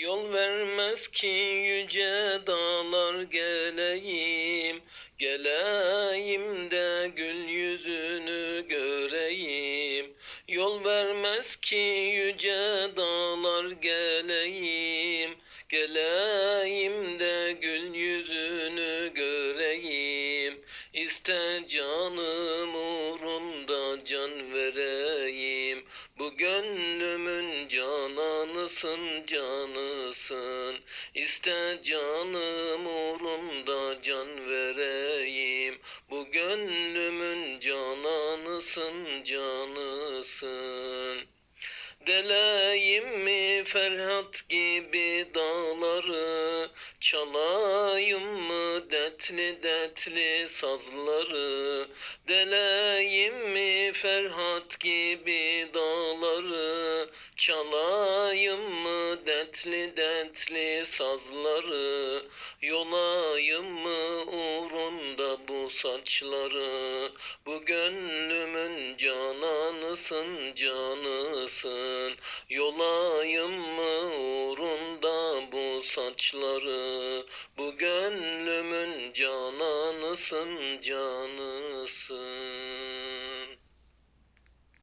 Yol vermez ki yüce dağlar geleyim. Geleyim de gül yüzünü göreyim. Yol vermez ki yüce dağlar geleyim. Geleyim de gül yüzünü göreyim. İste canım uğrunda can vereyim Bu gönlümün cananısın canısın. İste canım uğrunda can vereyim. Bu gönlümün cananısın canısın. Deleyim mi Ferhat gibi dağları? Çalayım mı detli detli sazları? Deleyim mi Ferhat gibi dağları Çalayım mı detli detli sazları? Yolayım mı uğrunda bu saçları? Bu gönlümün cananısın canısın. Yolayım mı uğrunda bu saçları? Bu gönlümün cananısın canı